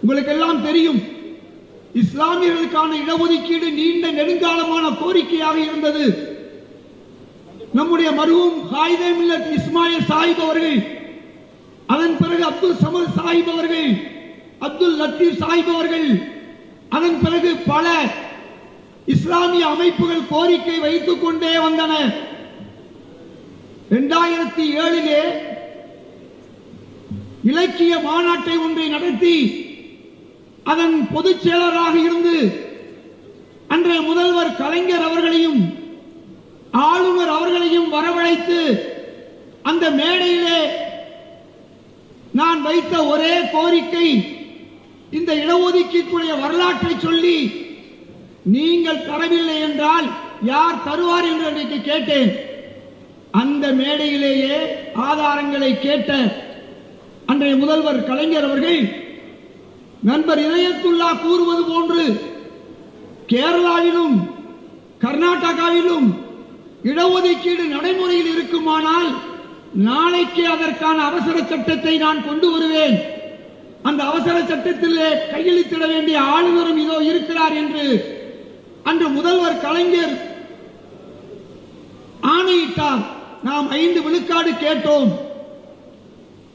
உங்களுக்கு எல்லாம் தெரியும் இஸ்லாமியர்களுக்கான இடஒதுக்கீடு நீண்ட நெடுங்காலமான கோரிக்கையாக இருந்தது. நம்முடைய மருவும் ஹாயிதே மில்லத் இஸ்மாயில் சாஹிப் அவர்கள் அதன் பிறகு அப்துல் சமத் சாஹிப் அவர்கள் அப்துல் லத்தீப் சாஹிப் அவர்கள் அதன் பிறகு பல இஸ்லாமிய அமைப்புகள் கோரிக்கை வைத்துக் கொண்டே வந்தன. இரண்டாயிரத்தி ஏழிலே இலக்கிய மாநாட்டை ஒன்றை நடத்தி அதன் பொதுச் செயலராக இருந்து அன்றைய முதல்வர் கலைஞர் அவர்களையும் ஆளுநர் அவர்களையும் வரவழைத்து அந்த மேடையிலே நான் வைத்த ஒரே கோரிக்கை இந்த இடஒதுக்கீட்டுடைய வரலாற்றை சொல்லி நீங்கள் தரவில்லை என்றால் யார் தருவார் என்று அன்றைக்கு கேட்டேன். அந்த மேடையிலேயே ஆதாரங்களை கேட்ட அன்றைய முதல்வர் கலைஞர் அவர்கள் நண்பர் இதயத்துல்லா கூறுவது போன்று கேரளாவிலும் கர்நாடகாவிலும் இடஒதுக்கீடு நடைமுறையில் இருக்குமானால் நாளைக்கு அதற்கான அவசர சட்டத்தை நான் கொண்டு வருவேன். அந்த அவசர சட்டத்திலே கையெழுத்திட வேண்டிய ஆளுநரும் இதோ இருக்கிறார் என்று அன்று முதல்வர் கலைஞர் ஆணையிட்டார். நாம் ஐந்து விழுக்காடு கேட்டோம்.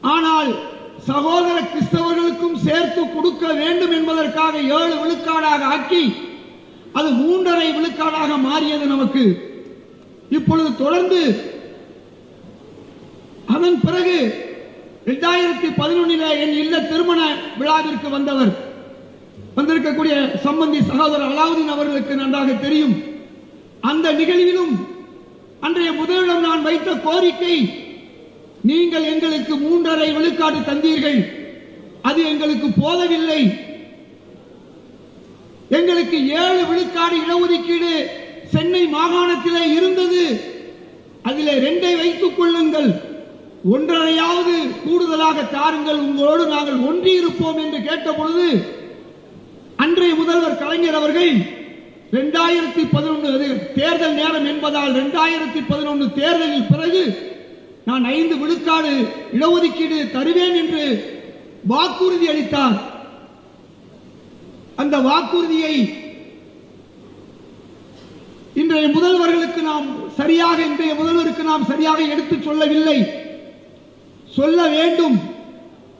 ஆனால் சகோதர கிறிஸ்தவர்களுக்கும் சேர்த்து கொடுக்க வேண்டும் என்பதற்காக ஏழு விழுக்காடாக ஆக்கி அது மூன்றரை விழுக்காடாக மாறியது நமக்கு. இப்பொழுது தொடர்ந்து அதன் பிறகு இரண்டாயிரத்தி பதினொன்னில என் இல்ல திருமண விழாவிற்கு வந்தவர் வந்திருக்கக்கூடிய சம்பந்தி சகோதரர் அலாவுதீன் அவர்களுக்கு நன்றாக தெரியும். அந்த நிகழ்விலும் அன்றைய முதலிடம் நான் வைத்த கோரிக்கை நீங்கள் எங்களுக்கு மூன்றரை விழுக்காடு தந்தீர்கள். அது எங்களுக்கு போதவில்லை. எங்களுக்கு ஏழு விழுக்காடு இடஒதுக்கீடு சென்னை மாகாணத்திலே இருந்தது. அதிலே ரெண்டை வைத்துக் கொள்ளுங்கள். ஒன்றரையாவது கூடுதலாக தாருங்கள். உங்களோடு நாங்கள் ஒன்றி இருப்போம் என்று கேட்ட பொழுது அன்றைய முதல்வர் கலைஞர் அவர்கள் இரண்டாயிரத்தி பதினொன்று தேர்தல் நேரம் என்பதால் இரண்டாயிரத்தி பதினொன்று தேர்தலில் பிறகு நான் ஐந்து விழுக்காடு இடஒதுக்கீடு தருவேன் என்று வாக்குறுதி அளித்தார். அந்த வாக்குறுதியை இன்றைய முதல்வர்களுக்கு நாம் சரியாக இன்றைய முதல்வருக்கு நாம் சரியாக எடுத்துச் சொல்லவில்லை. சொல்ல வேண்டும்.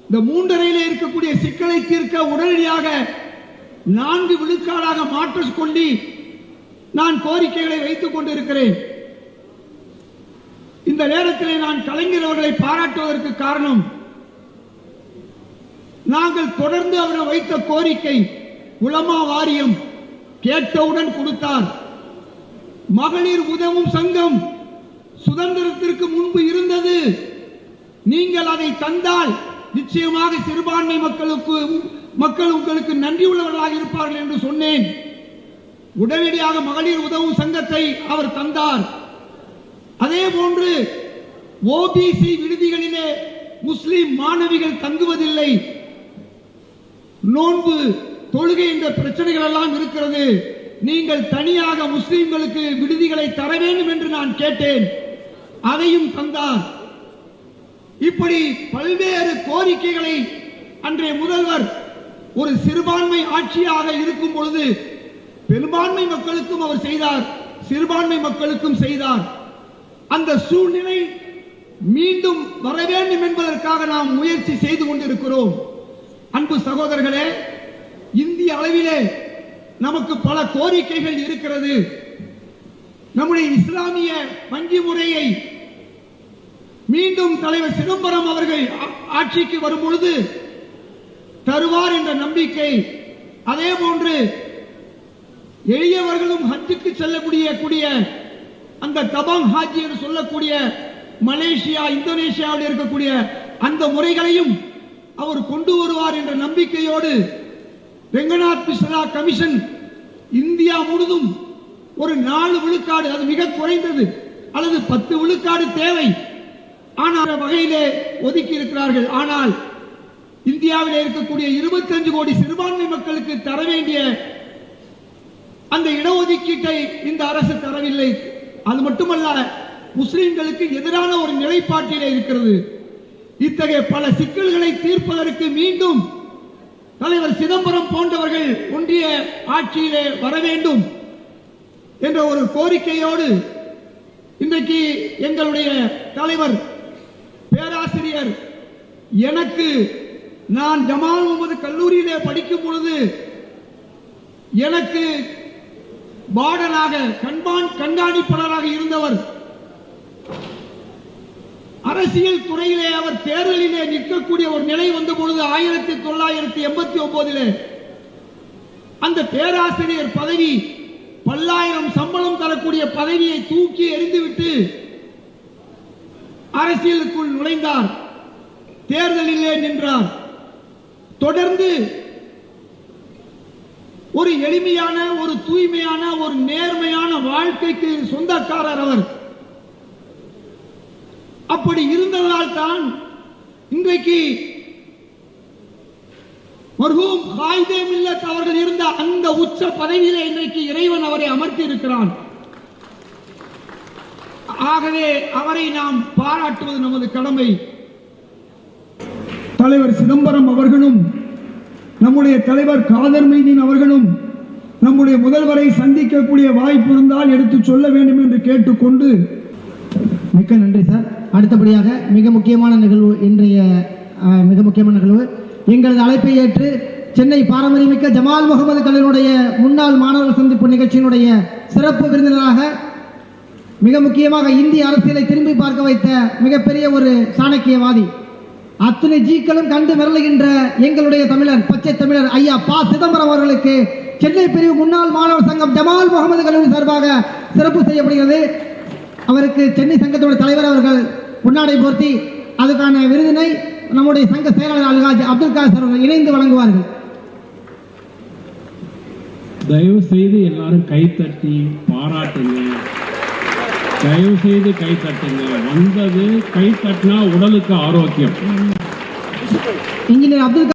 இந்த மூன்றரையில் இருக்கக்கூடிய சிக்கலை தீர்க்க உடனடியாக நான்கு விழுக்காடாக மாற்றிக் கொண்டு நான் கோரிக்கைகளை வைத்துக் கொண்டிருக்கிறேன். இந்த நேரத்திலே நான் கலைஞர் அவர்களை பாராட்டுவதற்கு காரணம் நாங்கள் தொடர்ந்து அவரை வைத்த கோரிக்கை உலமா வாரியம் கேட்டவுடன் கொடுத்தார். மகளிர் உதவும் சங்கம் சுதந்திரத்திற்கு முன்பு இருந்தது. நீங்கள் அதை தந்தால் நிச்சயமாக சிறுபான்மை மக்களுக்கு மக்கள் உங்களுக்கு நன்றி உள்ளவர்களாக இருப்பார்கள் என்று சொன்னேன். உடனடியாக மகளிர் உதவும் சங்கத்தை அவர் தந்தார். அதே போன்று ஓபிசி விடுதிகளிலே முஸ்லிம் மாணவிகள் தங்குவதில்லை. நோன்பு தொழுகை இந்த பிரச்சனைகள் எல்லாம் இருக்கிறது. நீங்கள் தனியாக முஸ்லிம்களுக்கு விடுதிகளை தர வேண்டும் என்று நான் கேட்டேன். அதையும் தந்தார். இப்படி பல்வேறு கோரிக்கைகளை அன்றைய முதல்வர் ஒரு சிறுபான்மை ஆட்சியாக இருக்கும் பொழுது பெரும்பான்மை மக்களுக்கும் அவர் செய்தார் சிறுபான்மை மக்களுக்கும் செய்தார். அந்த சூழ்நிலை மீண்டும் வர வேண்டும் என்பதற்காக நாம் முயற்சி செய்து கொண்டிருக்கிறோம். அன்பு சகோதரர்களே இந்திய அளவிலே நமக்கு பல கோரிக்கைகள் இருக்கிறது. நம்முடைய இஸ்லாமிய வங்கி முறையை மீண்டும் தலைவர் சிதம்பரம் அவர்கள் ஆ- ஆட்சிக்கு வரும் பொழுது தருவார் என்ற நம்பிக்கை அதே போன்று எளியவர்களும் ஹஜ்ஜுக்கு செல்லக்கூடிய கூடிய அந்த தபாங் ஹாஜி என்று சொல்லக்கூடிய மலேசியா இந்தோனேஷியாவில் இருக்கக்கூடிய அந்த முறைகளையும் அவர் கொண்டு வருவார் என்ற நம்பிக்கையோடு ரெங்கநாத் மிஸ்ரா கமிஷன் இந்தியா முழுதும் ஒரு நாலு விழுக்காடு அது மிக குறைந்தது அல்லது பத்து விழுக்காடு தேவை. ஆனால் அந்த வகையிலே ஒதுக்கி இருக்கிறார்கள். ஆனால் இந்தியாவில் இருக்கக்கூடிய 25 கோடி சிறுபான்மை மக்களுக்கு தர வேண்டிய அந்த இடஒதுக்கீட்டை இந்த அரசு தரவில்லை. அது மட்டுமல்ல முஸ்லிம்களுக்கு எதிரான ஒரு நிலைப்பாட்டிலே இருக்கிறது. இத்தகைய பல சிக்கல்களை தீர்ப்பதற்கு மீண்டும் தலைவர் சிதம்பரம் போன்றவர்கள் ஒன்றிய ஆட்சியிலே வர வேண்டும் என்ற ஒரு கோரிக்கையோடு இன்றைக்கு எங்களுடைய தலைவர் பேராசிரியர் எனக்கு நான் ஜமால் முகமது கல்லூரியிலே படிக்கும் பொழுது எனக்கு வார்டனாக கண்பான் கண்காணிப்பாளராக இருந்தவர். அரசியல் துறையிலே அவர் தேர்தலிலே நிற்கக்கூடிய ஒரு நிலை வந்த பொழுது ஆயிரத்தி தொள்ளாயிரத்தி எண்பத்தி ஒன்பதிலே அந்த பேராசிரியர் பதவி பல்லாயிரம் சம்பளம் தரக்கூடிய பதவியை தூக்கி எறிந்துவிட்டு அரசியலுக்குள் நுழைந்தார். தேர்தலிலே நின்றார். தொடர்ந்து ஒரு எளிமையான ஒரு தூய்மையான ஒரு நேர்மையான வாழ்க்கைக்கு சொந்தக்காரர் அவர். அப்படி இருந்ததால் தான் இன்றைக்கு மருகும் ஹாய்தே மில்லத் அவர்கள் இருந்த அந்த உச்ச பதவியில இன்றைக்கு இறைவன் அவரை அமர்த்தி இருக்கிறான். ஆகவே அவரை நாம் பாராட்டுவது நமது கடமை. தலைவர் சிதம்பரம் அவர்களும் நம்முடைய தலைவர் காதர் மைதீன் அவர்களும் நம்முடைய முதல்வரை சந்திக்கக்கூடிய வாய்ப்பு இருந்தால் எடுத்து சொல்ல வேண்டும் என்று கேட்டுக்கொண்டு மிக்க நன்றி சார். அடுத்தபடியாக மிக முக்கியமான நிகழ்வு இன்றைய மிக முக்கியமான நிகழ்வு. எங்களது அழைப்பை ஏற்று சென்னை பாரம்பரியமிக்க ஜமால் முகமது கல்லூரியுடைய முன்னாள் மாணவர் சந்திப்பு நிகழ்ச்சியினுடைய சிறப்பு விருந்தினராக மிக முக்கியமாக இந்திய அரசியலை திரும்பி பார்க்க வைத்த மிகப்பெரிய ஒரு சாணக்கியவாதி அத்தனை ஜீக்களும் கண்டு மிரளுகின்ற எங்களுடைய தமிழர் பச்சை தமிழர் ஐயா பா. சிதம்பரம் அவர்களுக்கு சென்னை பிரிவு முன்னாள் மாணவர் சங்கம் ஜமால் முகமது கல்லூரி சார்பாக சிறப்பு செய்யப்படுகிறது. அவருக்கு சென்னை சங்கத்தோட தலைவர் அவர்கள் பொன்னாடை போர்த்தி அதுக்கான விருதினை நம்முடைய சங்க செயலாளர் அல்காஜ் அப்துல் காசர் அவர்கள் இணைந்து வழங்குவார்கள். தயவு செய்து எல்லாரும் கைத்தட்டி பாராட்டுங்க தயவு செய்து கை தட்டுங்க வந்தது கை தட்டினா உடலுக்கு ஆரோக்கியம். இன்ஜினியர் அப்துல்